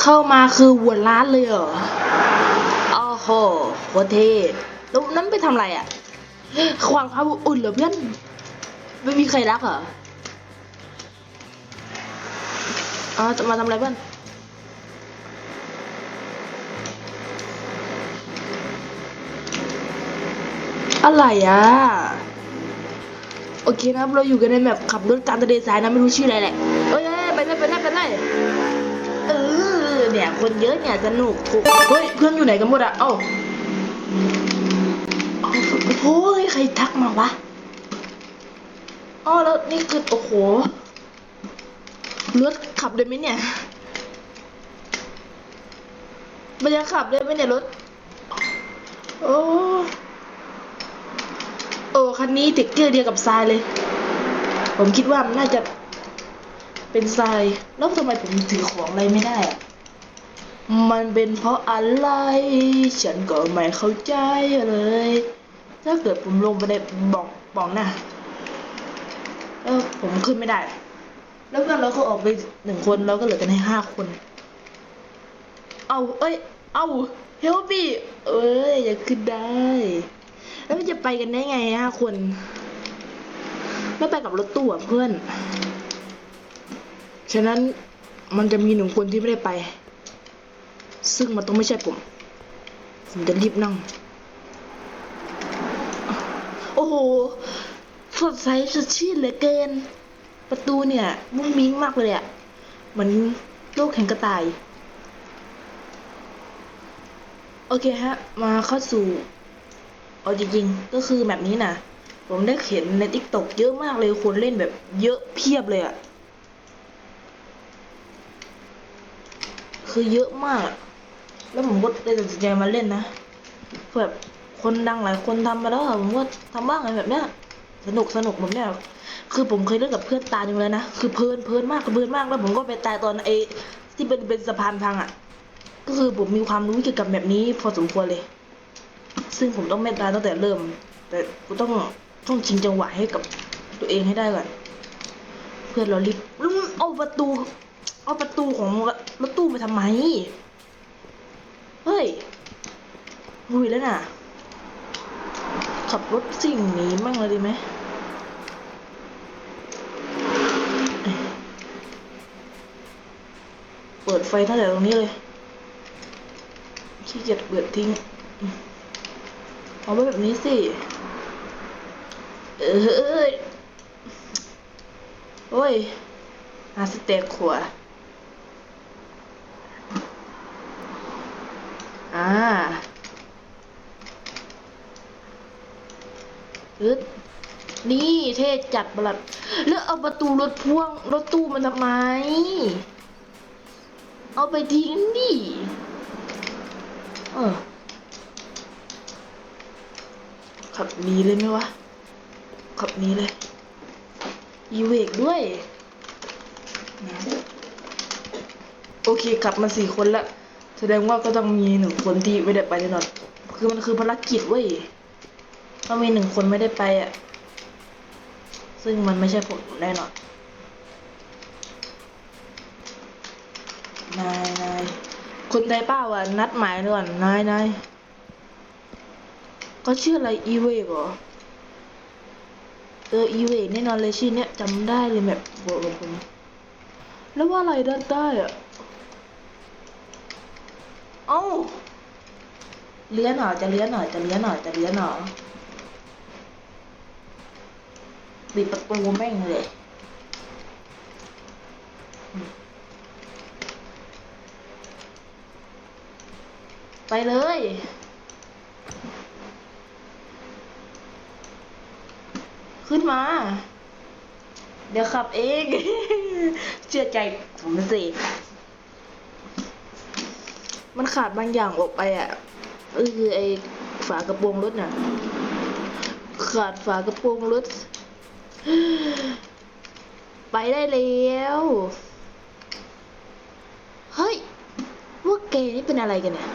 เข้ามาคือหัวร้านเลยเหรออ้โหโคตรเท่แล้วนั้นไปทำอะไรอะขวางความอุ่นเหรอเพื่อน ไม่มีใครรักเหรออ๋อจะมาทำอะไรเพื่อนอะไรอะ โอเคนะครับ เราอยู่กันในแบบขับรถการทะเลทรายนะ ไม่รู้ชื่ออะไรแหละเอ้ยเอ้ยไปเลยไปเลยไปเลยเออเนี่ย คนเยอะเนี่ยสนุกถูกเฮ้ยเพื่อนอยู่ไหนกันหมดอะเอ้าเอาโอ้ยใครทักมาวะอ๋อแล้วนี่คือโอ้โหรถขับได้ไหมเนี่ยมันจะขับได้ไหมเนี่ยรถ โอ้ โอ้คันนี้เทคเกอร์เดียวกับทรายเลย ผมคิดว่ามันน่าจะเป็นทราย แล้วทำไมผมถือของอะไรไม่ได้อะ มันเป็นเพราะอะไร ฉันก็ไม่เข้าใจเลย ถ้าเกิดผมลงไปในบอกบอกน้าเออผมขึ้นไม่ได้ แล้วก็เราก็ออกไปหนึ่งคนเราก็เหลือกันให้ห้าคน เอาเอ้ย เอาเฮลปี้เอ้ยอย่าขึ้นได้ แล้วมันจะไปกันได้ไงห้าคน ไม่ไปกับรถตู้อะเพื่อน ฉะนั้นมันจะมีหนึ่งคนที่ไม่ได้ไป ซึ่งมันต้องไม่ใช่ผม ผมจะรีบนั่ง โอ้โห สดใสสดชื่นเหลือเกิน ประตูเนี่ย มุ้งมิ้งมากเลยอะเหมือนโลกแห่งกระต่าย โอเคฮะ มาเข้าสู่เอาจริงๆก็คือแบบนี้นะผมได้เห็นในทิกตอกเยอะมากเลยคนเล่นแบบเยอะเพียบเลยอะคือเยอะมาก แล้วผมก็ได้ตัดสินใจมาเล่นนะแบบคนดังหลายคนทำมาแล้วอะผมก็ทำบ้างอะไรแบบเนี้ยสนุกสนุกแบบเนี้ยคือผมเคยเล่นกับเพื่อนตาหนึ่เลยนะคือเพลินเพลินมากเพลินมากแล้วผมก็ไปตายตอนไอที่เป็นเป็นสะพานพังอะก็คือผมมีความรู้เกี่ยวกับแบบนี้พอสมควรเลย ซึ่งผมต้องไม่ตายตั้งแต่เริ่ม แต่กูต้องต้องชิงจังหวะให้กับตัวเองให้ได้ก่อนเพื่อนเรารีบแล้วมึงเอาประตู เอาประตูของรถตู้ไปทำไม เฮ้ยหุยแล้วน่ะ ขับรถสิ่งนี้มั่งเลยดีไหมเปิดไฟตั้งแต่ตรงนี้เลยขี้เกียจเปิดทิ้งเอาไว้แบบนี้สิ เอ้ยโอ้ยหาสเต็กขวาอ่าอึด นี่เท่จัดบลัดแล้วเอาประตูรถพ่วงรถตู้มันทำไม เอาไปทิ้งดิเออขับหนีเลยไหมวะ ขับหนีเลยอีเวกด้วย โอเคขับมาสี่คนละ แสดงว่าก็ต้องมีหนึ่งคนที่ไม่ได้ไปแน่นอน คือมันคือภารกิจเว้ยต้องมีหนึ่งคนไม่ได้ไปอะ ซึ่งมันไม่ใช่ผมแน่นอน นายนายคนไทยเป้าอะนัดหมายด่วนนายนายเขาชื่ออะไรอีเวกเหรอเอออีเวกแน่นอนเลยชื่อเนี้ยจำได้เลยแบบบอกผมแล้วว่าอะไรได้านใต้อะเอ้าเลี้ยนหน่อยจะเลี้ยนหน่อยจะเลี้ยนหน่อยจะเลี้ยนหน่อย ปิดประตูแม่งเลยไปเลย ขึ้นมา เดี๋ยวขับเอง เชื่อใจผมสิ มันขาดบางอย่างออกไปอะก็คือไอ้ฝากระโปรงรถน่ะ ขาดฝากระโปรงรถ ไปได้แล้ว เฮ้ยพวกแกนี่เป็นอะไรกันเนี่ย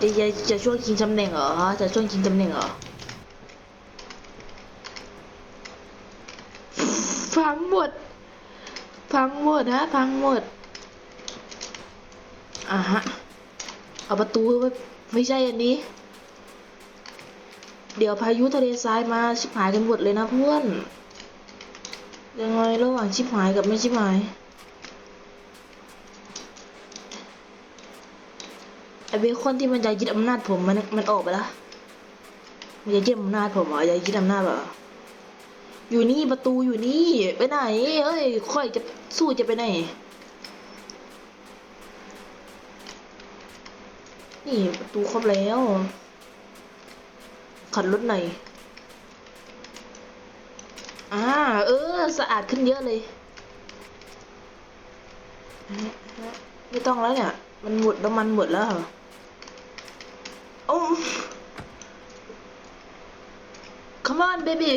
จะจะจะช่วงชิงตำแหน่งเหรอ จะช่วงชิงตำแหน่งเหรอฟังหมด พังหมดฮะ พังหมด อ่าฮะ เอาประตูไว้ไม่ใช่อันนี้ เดี๋ยวพายุทะเลทรายมาชิบหายกันหมดเลยนะเพื่อน ยังไงระหว่างชิบหายกับไม่ชิบหาย ไอเบคอนที่มันจะยึดอำนาจผมมันมันออกไปแล้วมันจะยึดอำนาจผมเหรอจะยึดอำนาจเหรออยู่นี่ประตูอยู่นี่ไปไหนเอ้ยค่อยจะสู้จะไปไหนนี่ประตูครบแล้ว ขัดรถหน่อยอ่าเออ สะอาดขึ้นเยอะเลย ไม่ต้องแล้วเนี่ย มันหมดน้ำมันหมดแล้วเหรอโอ้ come on baby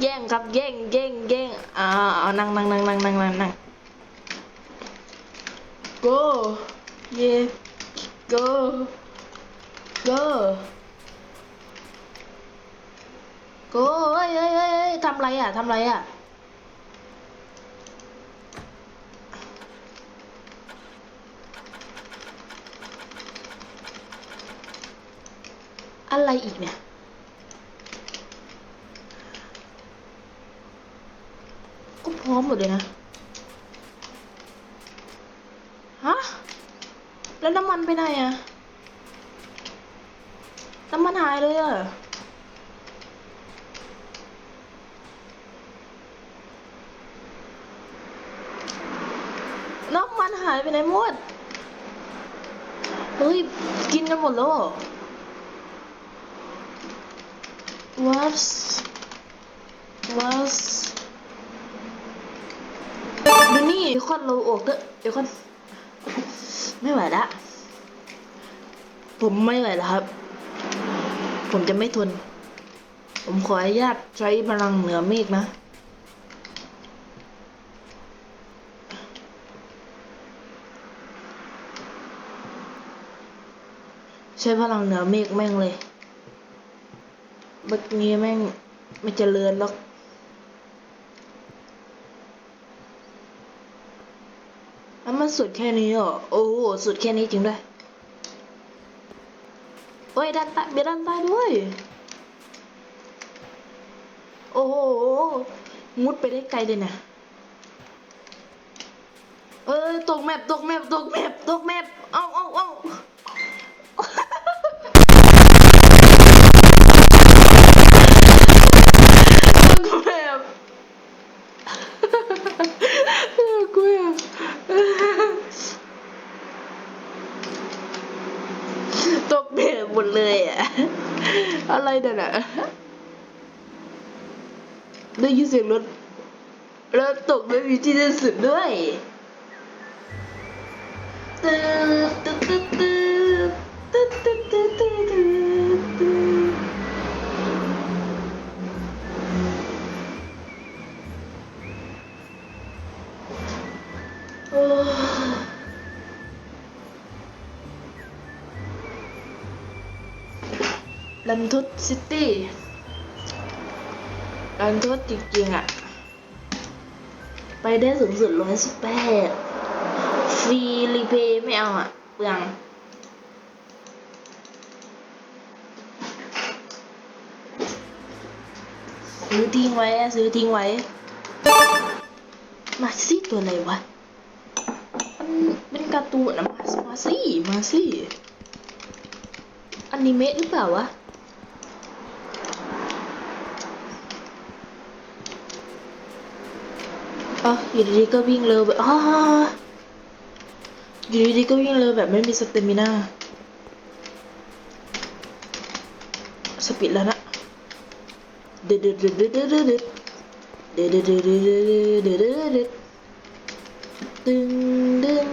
แย่งครับแย่งแย่งแย่งอ่าเอานั่งนั่งนั่งนั่งนั่งนั่งนั่ง go yeah go go go เฮ้ยเฮ้ยเฮ้ยเฮ้ยทำไรอะทำไรอะอะไรอีกเนี่ย ก็พร้อมหมดเลยนะ ฮะ แล้วน้ำมันไปไหนอะ น้ำมันหายเลยอะน้ำมันหายไปไหนหมด เฮ้ย กินกันหมดแล้วเหรอ was was ดูนี่เบคนเราออกเถอะเบคนไม่ไหวละ ผมไม่ไหวแล้วครับ ผมจะไม่ทน ผมขออนุญาตใช้พลังเหนือเมฆนะใช้พลังเหนือเมฆแม่งเลยเมื่อกี้แม่งไม่เจริญหรอกแล้วมันสุดแค่นี้เหรอ โอ้โห สุดแค่นี้จริงด้วย อ้ยด้านใต้เบียด้านใต้ด้วย โอ้โห มุดไปได้ไกลเลยนะเออตกแมปตกแมปตกแมปตกแมปเอาเอาเอาตกแมปกูอยากตกแมปหมดเลยอะ อะไรเนี่ะได้ยินเสียงรถรถตกไม่มีที่สิ้นสุดด้วยตึ๊ดตึ๊ดตึ๊ดตึ๊ดตึ๊ดตึ๊ดตึ๊ด ลันทุตซิตี้ลันทุตจริงๆอะไปได้สูงสุดร้อยสิบแปดฟรีรีเพย์ไม่เอาอะเปลืองซื้อทิ้งไว้อะซื้อทิ้งไว้ มาซี่ตัวอะไรวะมันเป็นการ์ตูนอะมามาซี่มาซี่ อนิเมะหรือเปล่าวะ อ๋ออยู่ดีๆก็วิ่งเร็วแบบอ๋ออยู่ดีๆก็วิ่งเร็วแบบไม่มีสเตมิน่าสปีดแล้วนะเดดเดดเดดเดดเดดเดดเดดเดดเดดเดดเดดเดดเดดเด็ดดึงดึง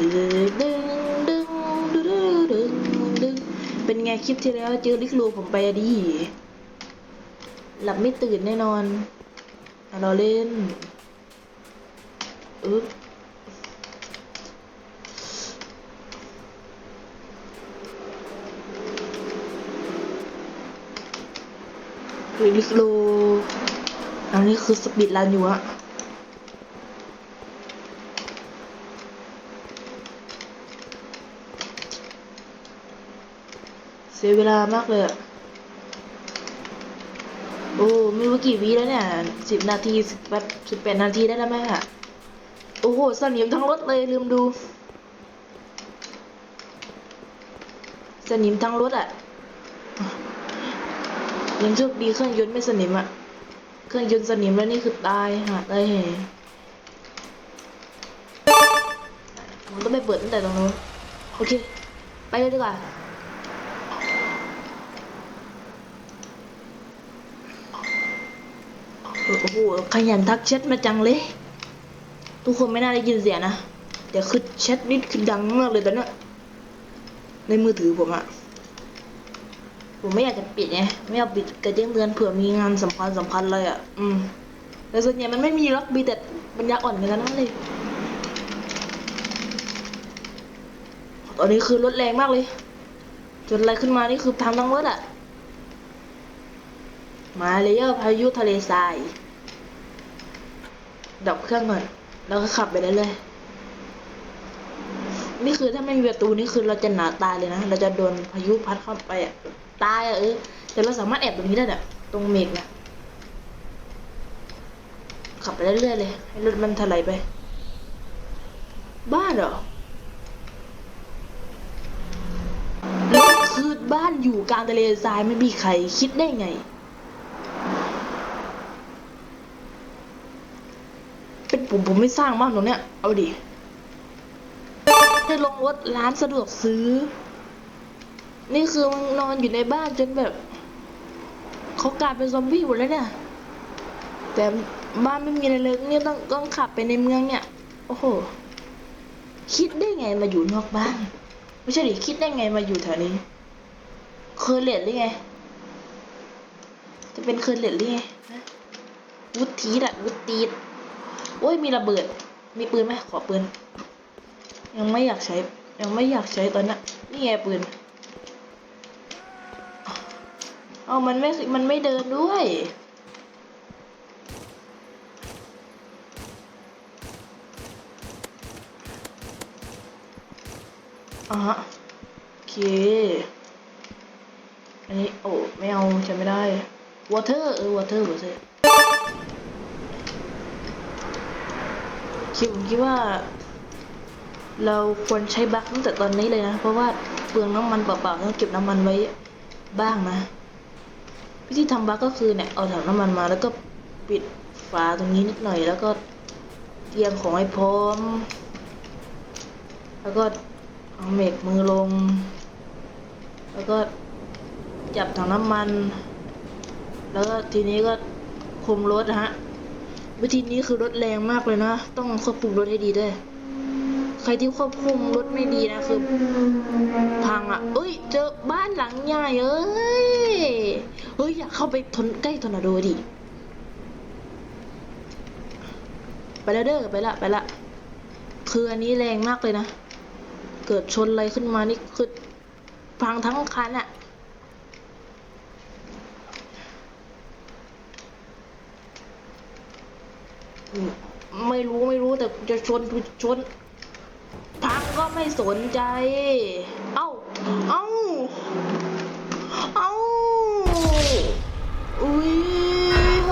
ดึงดึงดึงดึงดึงดึงดึงเป็นไงคลิปที่แล้วเจอลิกลูผมไปอดิหลับไม่ตื่นแน่นอนอะเราเล่น บลิกโลอันนี้คือสปีดรันอยู่อะเสียเวลามากเลยอะโอ้ไม่รู้กี่วิแล้วเนี่ยสิบนาทีสิบแปดสิบแปดนาทีได้แล้วไหมอะ โอ้โหสนิมทั้งรถเลยลืมดู สนิมทั้งรถอะยังโชคดีเครื่องยนต์ไม่สนิมอะเครื่องยนต์สนิมแล้วนี่คือตายหาตายแห่ผมต้องไปเปิดตั้งแต่ตรงนู้นโอเค ไปเลยดีกว่าโอ้โหขยันทักแชทมาจังเลย ทุกคนไม่น่าได้ยินเสียงนะเดี๋ยวคือแชทนี่คือดังมากเลยตอนนี้ในมือถือผมอะผมไม่อยากจะปิดไงไม่อยากปิดกระเด้งเตือนเผื่อมีงานสำคัญสำคัญเลยอะอืมแต่ส่วนใหญ่มันไม่มีหรอกมีแต่ปัญญาอ่อนกันนั้นเลยตอนนี้คือรถแรงมากเลยจนอะไรขึ้นมานี่คือทำทั้งรถอะมาเลยเยอพายุทะเลทรายดับเครื่องก่อน แล้วก็ขับไปได้เลยๆนี่คือถ้าไม่มีประตูนี่คือเราจะหนาตายเลยนะ เราจะโดนพายุพัดเข้าไปอะตายอะเออ แต่เราสามารถแอบตรงนี้ได้เนี่ยตรงเมฆเนี่ยขับไปเรื่อยๆเลย ให้รถมันถลายไป บ้านเหรอแล้วคือบ้านอยู่กลางทะเลทรายไม่มีใครคิดได้ไง เป็น ผมผมไม่สร้างบ้านตรงเนี้ย เอาดิให้ลงรถร้านสะดวกซื้อ นี่คือมันนอนอยู่ในบ้านจนแบบเขากลายเป็นซอมบี้หมดแล้วเนี่ย แต่บ้านไม่มีอะไรเลยนี่ต้องต้องขับไปในเมืองเนี่ย โอ้โห คิดได้ไงมาอยู่นอกบ้าน ไม่ใช่ดิคิดได้ไงมาอยู่แถวนี้ เคยเรียนหรือไง จะเป็นเคยเรียนหรือไงวุฒิอะวุฒิ โอ้ยมีระเบิด มีปืนไหมขอปืน ยังไม่อยากใช้ ยังไม่อยากใช้ตอนนั้นนี่ไงปืนเอามันไม่ มันไม่เดินด้วย อะโอเค อันนี้ โอ้ ไม่เอาใช้ไม่ได้ water เออ water water คิดผมคิดว่า เราควรใช้บัคตั้งแต่ตอนนี้เลยนะ เพราะว่าเปลืองน้ำมันเปล่าๆต้องเก็บน้ำมันไว้บ้างนะ วิธีทำบัคก็คือเนี่ยเอาถังน้ำมันมา แล้วก็ปิดฝาตรงนี้นิดหน่อย แล้วก็เตรียมของให้พร้อม แล้วก็เอาเมกมือลง แล้วก็จับถังน้ำมัน แล้วก็ทีนี้ก็คุมรถนะฮะ วิธีนี้คือรถแรงมากเลยนะ ต้องควบคุมรถให้ดีด้วย ใครที่ควบคุมรถไม่ดีนะคือ พังอะเอ้ย เจอบ้านหลังใหญ่เอ้ย เฮ้ย อยากเข้าไปทนใกล้ทอร์นาโดดิ ไปแล้วเด้อไปละไปละ คืออันนี้แรงมากเลยนะ เกิดชนอะไรขึ้นมานี่คือพังทั้งคันอะอืม ไม่รู้ไม่รู้แต่จะชนชนพังก็ไม่สนใจ เอ้า เอ้า เอ้า We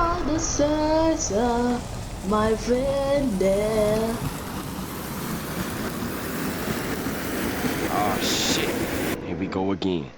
are the stars, my friend there. Oh shit. Here we go again.